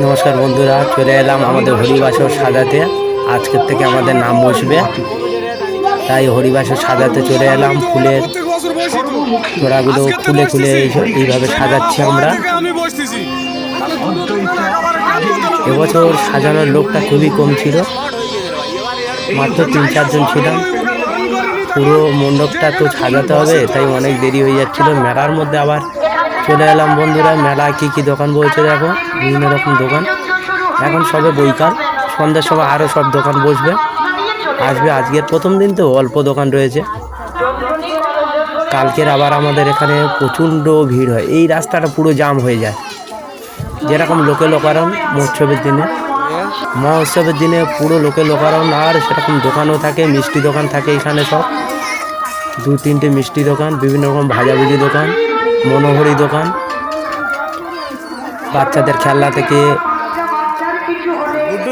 নমস্কার বন্ধুরা, চলে এলাম আমাদের হরিবাসর সাজাতে। আজকের থেকে আমাদের নাম বসবে। তাই হরিবাসর সাজাতে চলে এলাম ফুলের তোড়াগুলো খুলে এই- এইভাবে সাজাচ্ছি আমরা। এবছর সাজানোর লোকটা খুবই কম ছিল, মাত্র তিন চারজন ছিলাম। পুরো মণ্ডপটা তো সাজাতে হবে, তাই অনেক দেরি হয়ে যাচ্ছিল। মেলার মধ্যে আবার চলে এলাম বন্ধুরা মেলা কি কি দোকান বলছে দেখো, বিভিন্ন রকম দোকান। এখন সবে বইকাল সন্ধ্যার সময় আরও সব দোকান বসবে। আসবে আজকের প্রথম দিন তো, অল্প দোকান রয়েছে। কালকের আবার আমাদের এখানে প্রচণ্ড ভিড় হয়। এই রাস্তাটা পুরো জাম হয়ে যায়। যেরকম লোকে লোকারণ মহোৎসবের দিনে। মহোৎসবের দিনে পুরো লোকে লোকারণ, আর সেরকম দোকানও থাকে, মিষ্টি দোকান থাকে এখানে সব। দু তিনটে মিষ্টি দোকান, বিভিন্ন রকম ভাজাভুজি দোকান। মনোহরি দোকান। বাচ্চাদের খেলনা থেকে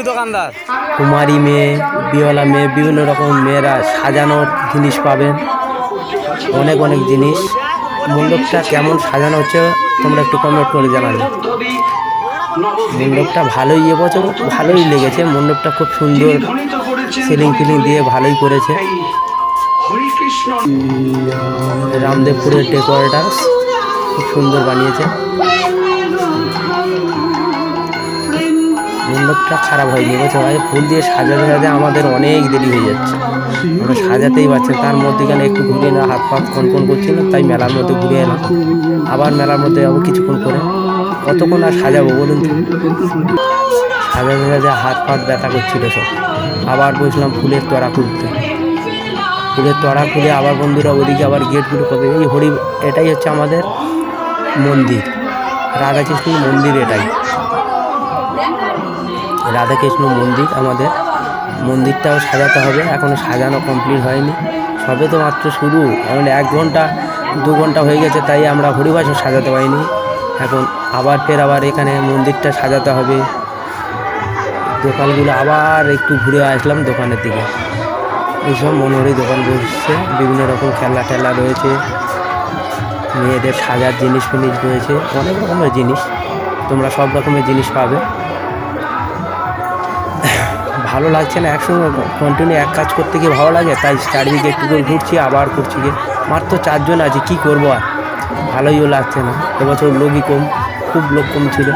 দোকানদার। কুমারী মেয়ে বিওলা মেয়ে বিভিন্ন রকম মেয়েরা সাজানোর জিনিস পাবেন। অনেক অনেক জিনিস। মণ্ডপটা কেমন সাজানো হচ্ছে তোমরা একটু কমেন্ট করে জানাবে। মণ্ডপটা ভালোই এবছর ভালোই লেগেছে। মণ্ডপটা খুব সুন্দর সিলিং ফিলিং দিয়ে ভালোই করেছে। রামদেবপুরের ডেকোরেটার খুব সুন্দর বানিয়েছে। মণ্ডপটা খারাপ হয়নি এবছর ভাই ফুল দিয়ে সাজাতে সাজাতে আমাদের অনেক দেরি হয়ে যাচ্ছে। আমরা সাজাতেই পারছি। তার মধ্যেখানে একটু ঘুরে না, হাত পাত কনকন করছিল তাই মেলার মধ্যে ঘুরে এলাম। আবার মেলার মধ্যে যাব কিছুক্ষণ করে কতক্ষণ আর সাজাবো বলুন সাজাতে সাজাতে হাত পাত ব্যথা করছিল সব। আবার বসলাম ফুলের তোড়া খুলতে। ফুলের তোড়া খুলে আবার বন্ধুরা ওদিকে আবার গেটগুলো করবে। এই হরি, এটাই হচ্ছে আমাদের মন্দির। রাধাকৃষ্ণ মন্দির এটাই। রাধাকৃষ্ণ মন্দির আমাদের। মন্দিরটাও সাজাতে হবে। এখনও সাজানো কমপ্লিট হয়নি। সবে তো মাত্র শুরু। এখন এক ঘণ্টা, দু ঘণ্টা হয়ে গেছে, তাই আমরা হরিবাসও সাজাতে পারিনি। এখন আবার ফের আবার এখানে মন্দিরটা সাজাতে হবে। দোকানগুলো আবার একটু ঘুরে আসলাম দোকানের দিকে। এইসব মনোহরি দোকান বসছে। বিভিন্ন রকম খেলনা টেলা রয়েছে। মেয়েদের সাজার জিনিস ফিনিস রয়েছে, অনেক রকমের জিনিস, তোমরা সব রকমের জিনিস পাবে। ভালো লাগছে না, একসঙ্গে কন্টিনিউ এক কাজ করতে গিয়ে ভালো লাগে, তাই চারিদিকে একটু করে ঘুরছি, আবার ঘুরছি গিয়ে। মাত্র চারজন আছে, কি করব আর? ভালোইও লাগছে না, এবছর লোকই কম, খুব লোক কম ছিল।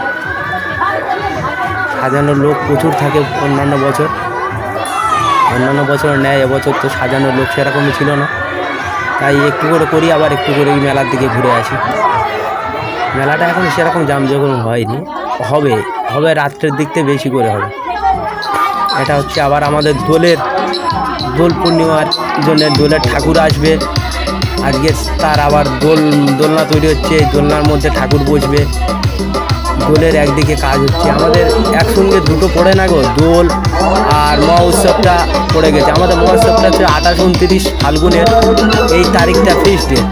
সাজানোর লোক প্রচুর থাকে অন্যান্য বছর। অন্যান্য বছর নেয়, এবছর তো সাজানোর লোক সেরকমই ছিল না। তাই একটু করে করি, আবার একটু করে এই মেলার দিকে ঘুরে আসি। মেলাটা এখন সেরকম জামজগম হয়নি। হবে হবে রাত্রের দিক থেকে বেশি করে হবে। এটা হচ্ছে আবার আমাদের দোলের, দোল পূর্ণিমার জন্য দোলের ঠাকুর আসবে। আজকে তার আবার দোল, দোলনা তৈরি হচ্ছে এই দোলনার মধ্যে ঠাকুর বসবে। দোলের একদিকে কাজ হচ্ছে। আমাদের একসঙ্গে দুটো পড়ে না গো, দোল আর মহোৎসবটা পড়ে গেছে। আমাদের মহোৎসবটা হচ্ছে আঠাশ, উনত্রিশ ফাল্গুনের এই তারিখটা ফিক্সড ডেট